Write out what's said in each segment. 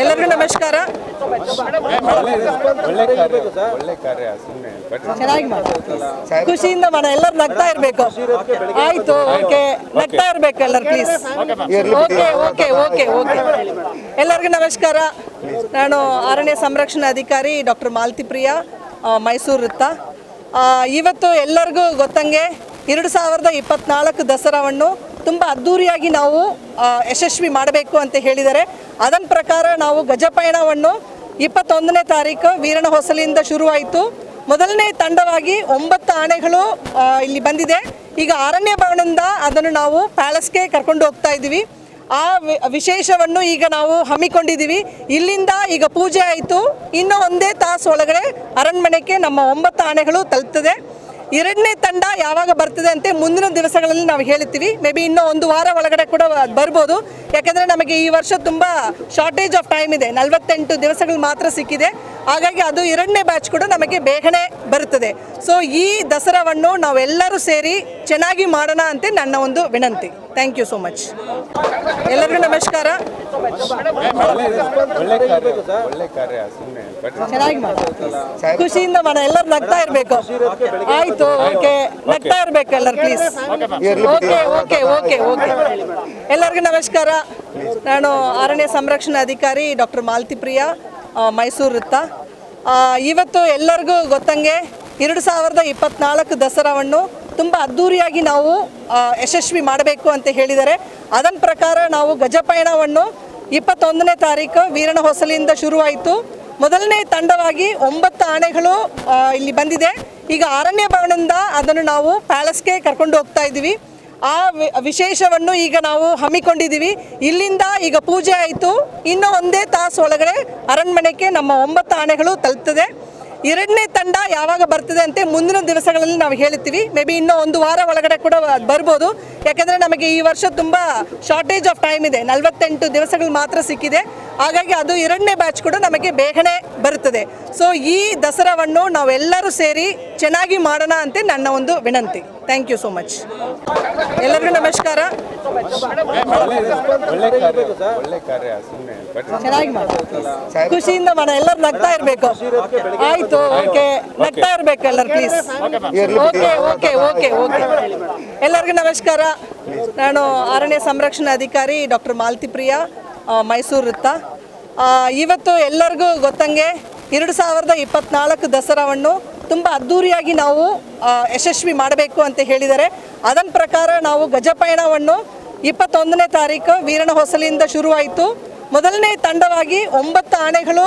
ಎಲ್ಲರಿಗೂ ನಮಸ್ಕಾರ. ಚೆನ್ನಾಗಿ ಖುಷಿಯಿಂದ ಮಾಡ. ಎಲ್ಲರೂ ನಗ್ತಾ ಇರಬೇಕು. ಆಯ್ತು, ಓಕೆ. ನಗ್ತಾ ಇರಬೇಕು ಎಲ್ಲರು please okay okay okay okay. ಎಲ್ಲರಿಗೂ ನಮಸ್ಕಾರ. ನಾನು ಅರಣ್ಯ ಸಂರಕ್ಷಣಾ ಅಧಿಕಾರಿ ಡಾಕ್ಟರ್ ಮಾಲತಿ ಪ್ರಿಯಾ ಮೈಸೂರು ವೃತ್ತ. ಇವತ್ತು ಎಲ್ಲರಿಗೂ ಗೊತ್ತಂಗೆ ಎರಡು ಸಾವಿರದ ಇಪ್ಪತ್ನಾಲ್ಕು ದಸರಾವನ್ನು ತುಂಬ ಅದ್ಧೂರಿಯಾಗಿ ನಾವು ಯಶಸ್ವಿ ಮಾಡಬೇಕು ಅಂತ ಹೇಳಿದರೆ ಅದನ್ನ ಪ್ರಕಾರ ನಾವು ಗಜಪಯಣವನ್ನು ಇಪ್ಪತ್ತೊಂದನೇ ತಾರೀಕು ವೀರನ ಹೊಸಲಿಯಿಂದ ಶುರುವಾಯಿತು. ಮೊದಲನೇ ತಂಡವಾಗಿ ಒಂಬತ್ತು ಆನೆಗಳು ಇಲ್ಲಿ ಬಂದಿದೆ. ಈಗ ಅರಣ್ಯ ಭವನದಿಂದ ಅದನ್ನು ನಾವು ಪ್ಯಾಲೇಸ್ಗೆ ಕರ್ಕೊಂಡು ಹೋಗ್ತಾ ಇದ್ದೀವಿ. ಆ ವಿಶೇಷವನ್ನು ಈಗ ನಾವು ಹಮ್ಮಿಕೊಂಡಿದ್ದೀವಿ. ಇಲ್ಲಿಂದ ಈಗ ಪೂಜೆ ಆಯಿತು. ಇನ್ನೂ ಒಂದೇ ತಾಸು ಒಳಗಡೆ ಅರಣ್ಮನೆಗೆ ನಮ್ಮ ಒಂಬತ್ತು ಆನೆಗಳು ತಲುಪ್ತದೆ. ಎರಡನೇ ತಂಡ ಯಾವಾಗ ಬರ್ತದೆ ಅಂತ ಮುಂದಿನ ದಿವಸಗಳಲ್ಲಿ ನಾವು ಹೇಳ್ತೀವಿ. ಮೇ ಬಿ ಇನ್ನೂ ಒಂದು ವಾರ ಒಳಗಡೆ ಕೂಡ ಬರ್ಬೋದು. ಯಾಕಂದರೆ ನಮಗೆ ಈ ವರ್ಷ ತುಂಬ ಶಾರ್ಟೇಜ್ ಆಫ್ ಟೈಮ್ ಇದೆ. ನಲವತ್ತೆಂಟು ದಿವಸಗಳು ಮಾತ್ರ ಸಿಕ್ಕಿದೆ. ಹಾಗಾಗಿ ಅದು ಎರಡನೇ ಬ್ಯಾಚ್ ಕೂಡ ನಮಗೆ ಬೇಗನೆ ಬರುತ್ತದೆ ಸೊ ಈ ದಸರಾವನ್ನು ನಾವೆಲ್ಲರೂ ಸೇರಿ ಚೆನ್ನಾಗಿ ಮಾಡೋಣ ಅಂತ ನನ್ನ ಒಂದು ವಿನಂತಿ. ಥ್ಯಾಂಕ್ ಯು ಸೋ ಮಚ್ ಎಲ್ಲರಿಗೂ ನಮಸ್ಕಾರ. ಖುಷಿಯಿಂದ ಮಾಡ. ಎಲ್ಲರೂ ನಗ್ತಾ ಇರಬೇಕು. ಆಯ್ತು ಓಕೆ ನಗ್ತಾ ಇರಬೇಕು ಎಲ್ಲರು please okay okay okay okay ಎಲ್ಲರಿಗೂ ನಮಸ್ಕಾರ. ನಾನು ಅರಣ್ಯ ಸಂರಕ್ಷಣಾ ಅಧಿಕಾರಿ ಡಾಕ್ಟರ್ ಮಾಲತಿ ಪ್ರಿಯಾ ಮೈಸೂರು ವೃತ್ತ. ಇವತ್ತು ಎಲ್ಲರಿಗೂ ಗೊತ್ತಂಗೆ ಎರಡು ಸಾವಿರದ ಇಪ್ಪತ್ನಾಲ್ಕು ದಸರಾವನ್ನು ತುಂಬ ಅದ್ಧೂರಿಯಾಗಿ ನಾವು ಯಶಸ್ವಿ ಮಾಡಬೇಕು ಅಂತ ಹೇಳಿದರೆ ಅದನ್ನ ಪ್ರಕಾರ ನಾವು ಗಜಪಯಣವನ್ನು ಇಪ್ಪತ್ತೊಂದನೇ ತಾರೀಕು ವೀರನ ಹೊಸಲಿಯಿಂದ ಶುರುವಾಯಿತು. ಮೊದಲನೇ ತಂಡವಾಗಿ ಒಂಬತ್ತು ಆನೆಗಳು ಇಲ್ಲಿ ಬಂದಿದೆ. ಈಗ ಅರಣ್ಯ ಭವನದಿಂದ ಅದನ್ನು ನಾವು ಪ್ಯಾಲೇಸ್ಗೆ ಕರ್ಕೊಂಡು ಹೋಗ್ತಾ ಇದ್ದೀವಿ. ಆ ವಿಶೇಷವನ್ನು ಈಗ ನಾವು ಹಮ್ಮಿಕೊಂಡಿದ್ದೀವಿ. ಇಲ್ಲಿಂದ ಈಗ ಪೂಜೆ ಆಯಿತು. ಇನ್ನೂ ಒಂದೇ ತಾಸು ಒಳಗಡೆ ಅರಣ್ಮನೆಗೆ ನಮ್ಮ ಒಂಬತ್ತು ಆನೆಗಳು ತಲುಪ್ತದೆ. ಎರಡನೇ ತಂಡ ಯಾವಾಗ ಬರ್ತದೆ ಅಂತ ಮುಂದಿನ ದಿವಸಗಳಲ್ಲಿ ನಾವು ಹೇಳ್ತೀವಿ. ಮೇ ಬಿ ಇನ್ನೂ ಒಂದು ವಾರ ಒಳಗಡೆ ಕೂಡ ಬರ್ಬೋದು. ಯಾಕಂದರೆ ನಮಗೆ ಈ ವರ್ಷ ತುಂಬ ಶಾರ್ಟೇಜ್ ಆಫ್ ಟೈಮ್ ಇದೆ. ನಲವತ್ತೆಂಟು ದಿವಸಗಳು ಮಾತ್ರ ಸಿಕ್ಕಿದೆ. ಹಾಗಾಗಿ ಅದು ಎರಡನೇ ಬ್ಯಾಚ್ ಕೂಡ ನಮಗೆ ಬೇಗನೆ ಬರುತ್ತದೆ. ಸೊ ಈ ದಸರಾವನ್ನು ನಾವೆಲ್ಲರೂ ಸೇರಿ ಚೆನ್ನಾಗಿ ಮಾಡೋಣ ಅಂತ ನನ್ನ ಒಂದು ವಿನಂತಿ. ಥ್ಯಾಂಕ್ ಯು ಸೋ ಮಚ್ ಎಲ್ಲರಿಗೂ ನಮಸ್ಕಾರ. ಖುಷಿಯಿಂದ ಮಾಡ. ಎಲ್ಲರೂ ನಗ್ತಾ ಇರಬೇಕು. ಆಯ್ತು ಓಕೆ ನಗ್ತಾ ಇರಬೇಕು ಎಲ್ಲರೂ please okay okay okay okay ಎಲ್ಲರಿಗೂ ನಮಸ್ಕಾರ. ನಾನು ಅರಣ್ಯ ಸಂರಕ್ಷಣಾ ಅಧಿಕಾರಿ ಡಾಕ್ಟರ್ ಮಾಲತಿ ಪ್ರಿಯಾ ಮೈಸೂರು ವೃತ್ತ. ಇವತ್ತು ಎಲ್ಲರಿಗೂ ಗೊತ್ತಂಗೆ ಎರಡು ಸಾವಿರದ ಇಪ್ಪತ್ನಾಲ್ಕು ದಸರಾವನ್ನು ತುಂಬ ಅದ್ಧೂರಿಯಾಗಿ ನಾವು ಯಶಸ್ವಿ ಮಾಡಬೇಕು ಅಂತ ಹೇಳಿದ್ದಾರೆ. ಅದನ್ನ ಪ್ರಕಾರ ನಾವು ಗಜಪಯಣವನ್ನು ಇಪ್ಪತ್ತೊಂದನೇ ತಾರೀಕು ವೀರಣ ಹೊಸಲಿಯಿಂದ ಶುರುವಾಯಿತು. ಮೊದಲನೇ ತಂಡವಾಗಿ ಒಂಬತ್ತು ಆನೆಗಳು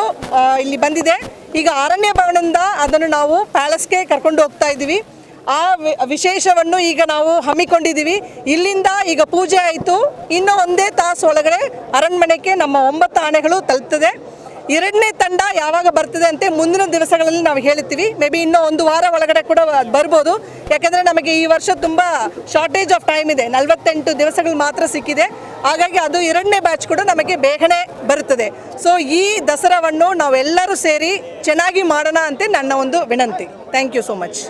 ಇಲ್ಲಿ ಬಂದಿದೆ. ಈಗ ಅರಣ್ಯ ಭವನದಿಂದ ಅದನ್ನು ನಾವು ಪ್ಯಾಲೇಸ್ಗೆ ಕರ್ಕೊಂಡು ಹೋಗ್ತಾ ಇದ್ದೀವಿ. ಆ ವಿಶೇಷವನ್ನು ಈಗ ನಾವು ಹಮ್ಮಿಕೊಂಡಿದ್ದೀವಿ. ಇಲ್ಲಿಂದ ಈಗ ಪೂಜೆ ಆಯಿತು. ಇನ್ನೂ ಒಂದೇ ತಾಸು ಒಳಗಡೆ ಅರಣ್ಮನೆಗೆ ನಮ್ಮ ಒಂಬತ್ತು ಆನೆಗಳು ತಲುಪ್ತದೆ. ಎರಡನೇ ತಂಡ ಯಾವಾಗ ಬರ್ತದೆ ಅಂತ ಮುಂದಿನ ದಿವಸಗಳಲ್ಲಿ ನಾವು ಹೇಳ್ತೀವಿ. ಮೇ ಬಿ ಇನ್ನೂ ಒಂದು ವಾರ ಒಳಗಡೆ ಕೂಡ ಬರ್ಬೋದು. ಯಾಕೆಂದರೆ ನಮಗೆ ಈ ವರ್ಷ ತುಂಬ ಶಾರ್ಟೇಜ್ ಆಫ್ ಟೈಮ್ ಇದೆ. ನಲವತ್ತೆಂಟು ದಿವಸಗಳು ಮಾತ್ರ ಸಿಕ್ಕಿದೆ. ಹಾಗಾಗಿ ಅದು ಎರಡನೇ ಬ್ಯಾಚ್ ಕೂಡ ನಮಗೆ ಬೇಗನೆ ಬರುತ್ತದೆ. ಸೊ ಈ ದಸರಾವನ್ನು ನಾವೆಲ್ಲರೂ ಸೇರಿ ಚೆನ್ನಾಗಿ ಮಾಡೋಣ ಅಂತ ನನ್ನ ಒಂದು ವಿನಂತಿ. Thank you so much